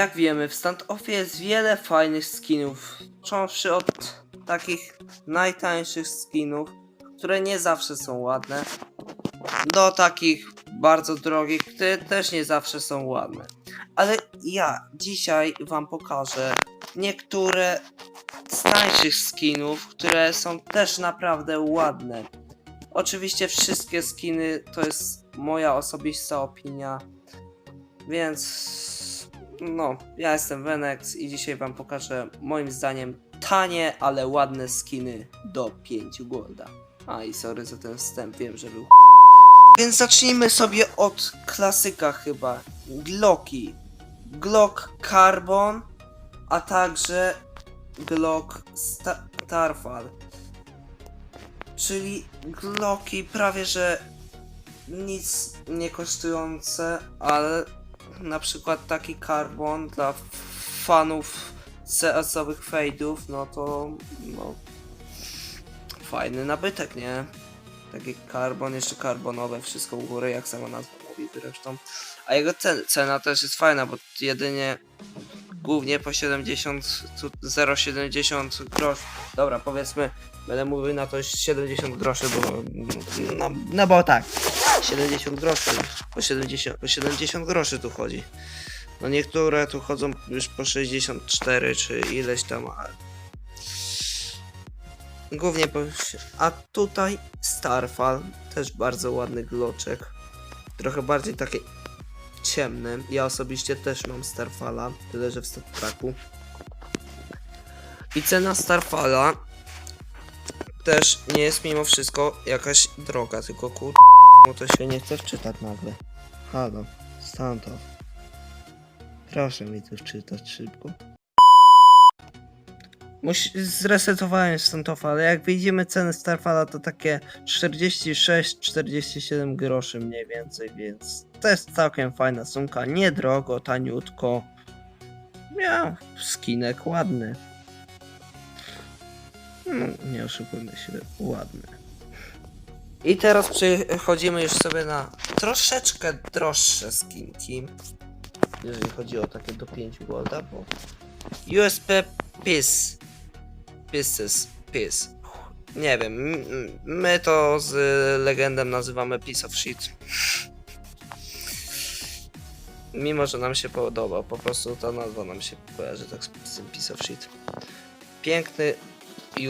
Jak wiemy, w standoffie jest wiele fajnych skinów, począwszy od takich najtańszych skinów, które nie zawsze są ładne, do takich bardzo drogich, które też nie zawsze są ładne. Ale ja dzisiaj wam pokażę niektóre z tańszych skinów, które są też naprawdę ładne. Oczywiście wszystkie skiny to jest moja osobista opinia, więc no, ja jestem Venex i dzisiaj wam pokażę moim zdaniem tanie, ale ładne skiny do 5 golda. A i sorry za ten wstęp, wiem, że był Więc zacznijmy sobie od klasyka chyba. Glocki. Glock Carbon, a także Glock Sta- Starfall. Czyli Glocki prawie że nic nie kosztujące, ale na przykład taki Carbon dla fanów CS-owych fejdów, no to no fajny nabytek, nie? Taki karbon, jeszcze karbonowe, wszystko u góry, jak sama nazwa mówi zresztą. A jego cen, cena też jest fajna, bo jedynie głównie po 70, tu 0,70 grosz. Dobra, powiedzmy, będę mówił na to 70 groszy, bo no, no bo tak, 70 groszy, po 70, po 70 groszy tu chodzi. No niektóre tu chodzą już po 64 czy ileś tam, ale Głównie po... A tutaj Starfall, też bardzo ładny gloczek. Trochę bardziej taki ciemny. Ja osobiście też mam Starfalla, tyle że w stattraku. I cena Starfalla też nie jest mimo wszystko jakaś droga, tylko kur... No to się nie chce wczytać nagle. Halo, off. Proszę mi tu wczytać szybko. Musi... Zresetowałem Stuntofa, ale jak widzimy ceny Starfalla to takie 46-47 groszy mniej więcej, więc to jest całkiem fajna sumka, niedrogo, taniutko. Miał skinek ładny. No, nie oszukujmy się, ładny. I teraz przechodzimy już sobie na troszeczkę droższe skinki. Jeżeli chodzi o takie do 5 golda, bo USP PIS Pieces, Pies. Nie wiem, my to z legendem nazywamy Piece of Shit. Mimo, że nam się podoba, po prostu ta nazwa nam się kojarzy tak z, tym Piece of Shit. Piękny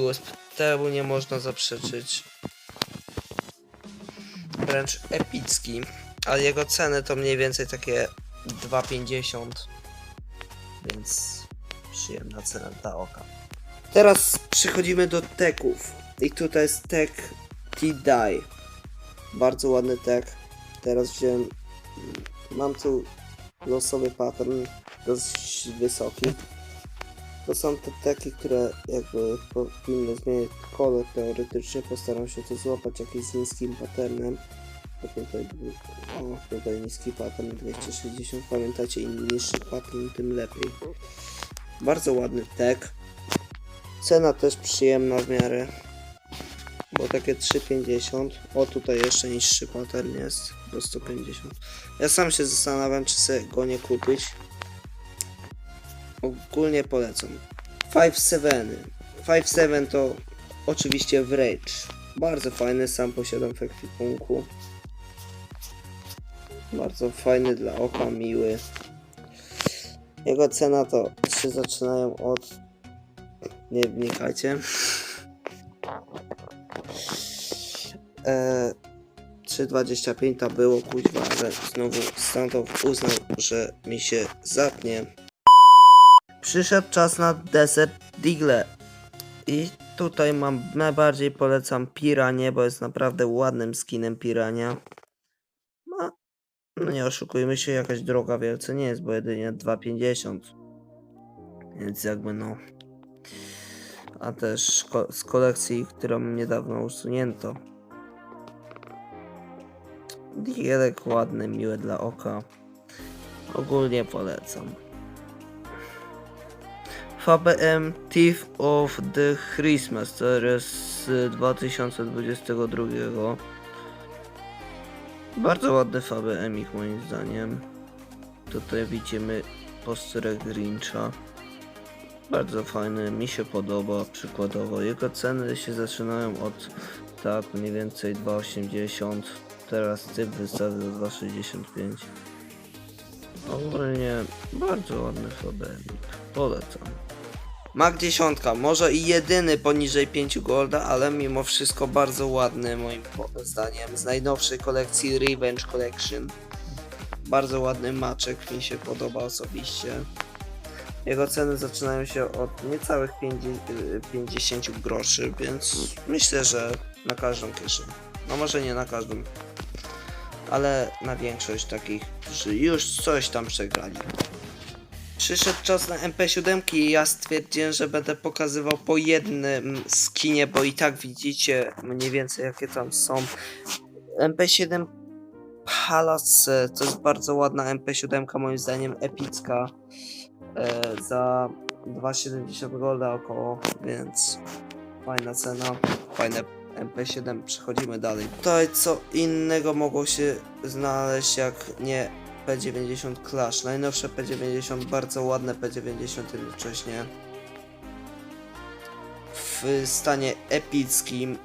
USB, temu nie można zaprzeczyć. Wręcz epicki, a jego ceny to mniej więcej takie 2,50. Więc przyjemna cena dla oka. Teraz przechodzimy do teków. I tutaj jest tek T-Die. Bardzo ładny tek. Teraz wziąłem. Mam tu losowy pattern dość wysoki. To są te teki, które jakby powinny zmienić kolor teoretycznie. Postaram się to złapać jakimś niskim patternem. Tutaj, o, tutaj niski pattern 260. Pamiętacie, im niższy pattern, tym lepiej. Bardzo ładny tek. Cena też przyjemna w miarę. Bo takie 3,50. O tutaj jeszcze niższy pattern jest. Do 150. Ja sam się zastanawiam, czy sobie go nie kupić. Ogólnie polecam. 5.7. 5.7 to oczywiście w Rage. Bardzo fajny, sam posiadam w ekwipunku. Bardzo fajny dla oka, miły. Jego cena to się zaczynają od nie wnikajcie. E, 3.25 to było kuźwa, ale znowu Stantow uznał, że mi się zapnie. Przyszedł czas na Desert Digle. I tutaj mam, najbardziej polecam Piranie, bo jest naprawdę ładnym skinem Pirania. No, nie oszukujmy się, jakaś droga wielce nie jest, bo jedynie 2,50. Więc jakby no a też ko- z kolekcji, którą niedawno usunięto. Digielek ładny, miły dla oka. Ogólnie polecam. VBM Thief of the Christmas, to jest z 2022. Bardzo ładny VBM ich moim zdaniem. Tutaj widzimy posterek Grincha. Bardzo fajny, mi się podoba przykładowo. Jego ceny się zaczynają od tak mniej więcej 2,80. Teraz typ wystawy za 2,65. Ogólnie bardzo ładny fobernik. Polecam. Mag 10, może i jedyny poniżej 5 golda, ale mimo wszystko bardzo ładny moim zdaniem. Z najnowszej kolekcji Revenge Collection. Bardzo ładny maczek, mi się podoba osobiście. Jego ceny zaczynają się od niecałych 50, y, 50 groszy, więc myślę, że na każdą kieszeń. No może nie na każdą, ale na większość takich, którzy już coś tam przegrali. Przyszedł czas na MP7 i ja stwierdziłem, że będę pokazywał po jednym skinie, bo i tak widzicie mniej więcej jakie tam są. MP7 Palace to jest bardzo ładna MP7 moim zdaniem epicka e, za 2,70 golda około, więc fajna cena, fajne MP7, przechodzimy dalej. Tutaj co innego mogło się znaleźć jak nie P90 Clash. Najnowsze P90, bardzo ładne P90 jednocześnie. W stanie epickim.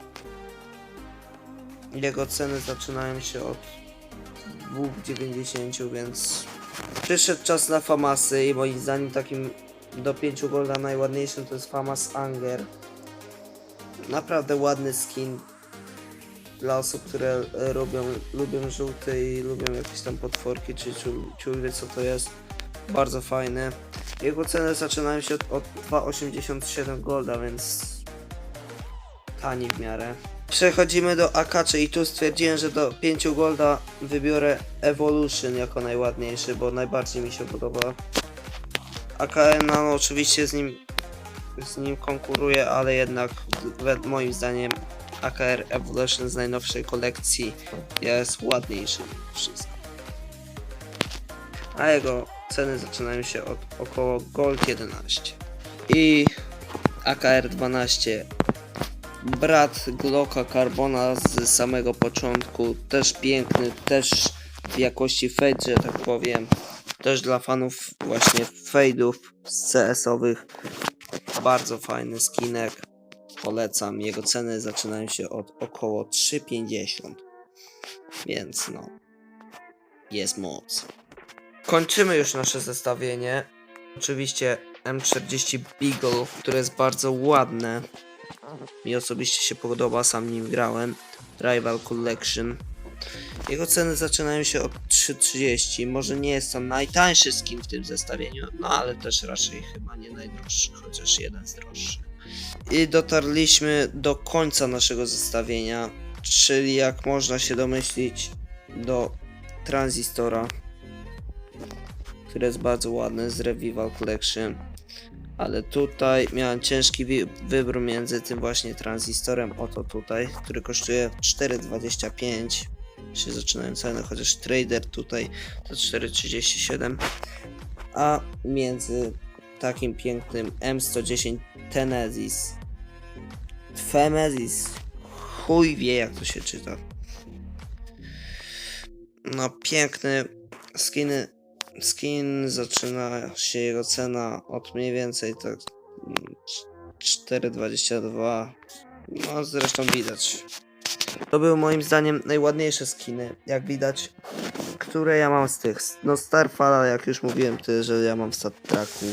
Jego ceny zaczynają się od 2,90, więc przyszedł czas na Famasy i moim zdaniem takim do 5 golda najładniejszym to jest Famas Anger. Naprawdę ładny skin dla osób, które e, lubią, lubią żółty i lubią jakieś tam potworki, czy ciul, co to jest. Bardzo fajny. Jego ceny zaczynają się od, od 2,87 golda, więc tani w miarę. Przechodzimy do Akaczy i tu stwierdziłem, że do 5 golda wybiorę Evolution jako najładniejszy, bo najbardziej mi się podoba. AKN no, oczywiście z nim z nim konkuruje, ale jednak moim zdaniem AKR Evolution z najnowszej kolekcji jest ładniejszy mimo wszystko. A jego ceny zaczynają się od około Gold 11. I AKR 12 brat Glocka Carbona z samego początku, też piękny, też w jakości fade, że tak powiem. Też dla fanów właśnie fade'ów CS-owych. Bardzo fajny skinek. Polecam. Jego ceny zaczynają się od około 3,50. Więc no. Jest moc. Kończymy już nasze zestawienie. Oczywiście M40 Beagle, które jest bardzo ładne. Mi osobiście się podoba, sam nim grałem. Rival Collection. Jego ceny zaczynają się od 3,30. Może nie jest to najtańszy skin w tym zestawieniu, no ale też raczej chyba nie najdroższy, chociaż jeden z droższych. I dotarliśmy do końca naszego zestawienia, czyli jak można się domyślić, do Transistora, który jest bardzo ładny z Revival Collection. Ale tutaj miałem ciężki wi- wybór między tym właśnie transistorem, oto tutaj, który kosztuje 4,25 się zaczynają ceny, chociaż trader tutaj to 4,37 a między takim pięknym M110 Tenesis Femesis chuj wie jak to się czyta. No piękny skiny skin zaczyna się jego cena od mniej więcej tak mm, 4,22 no zresztą widać. To były moim zdaniem najładniejsze skiny, jak widać, które ja mam z tych. No Starfalla, jak już mówiłem, to że ja mam w Tracku.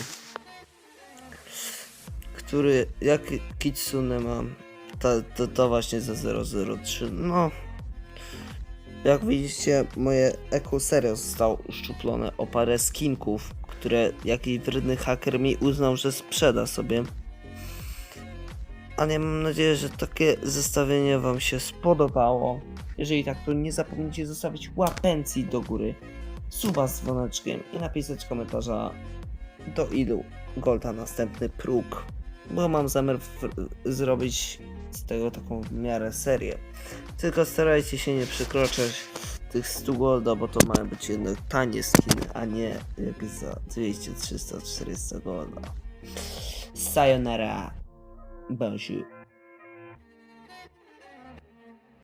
Który, jak Kitsune mam, to, to, to właśnie za 003. No, jak widzicie, moje Eco Serio zostało uszczuplone o parę skinków, które jakiś wredny haker mi uznał, że sprzeda sobie. Ale mam nadzieję, że takie zestawienie Wam się spodobało. Jeżeli tak, to nie zapomnijcie zostawić łapencji do góry, suba z dzwoneczkiem i napisać komentarza do ilu golda następny próg. Bo mam zamiar zrobić z tego taką w miarę serię. Tylko starajcie się nie przekroczyć tych 100 golda, bo to mają być jednak tanie skiny, a nie jak za 200, 300, 400 golda. Sayonara. Bonjour.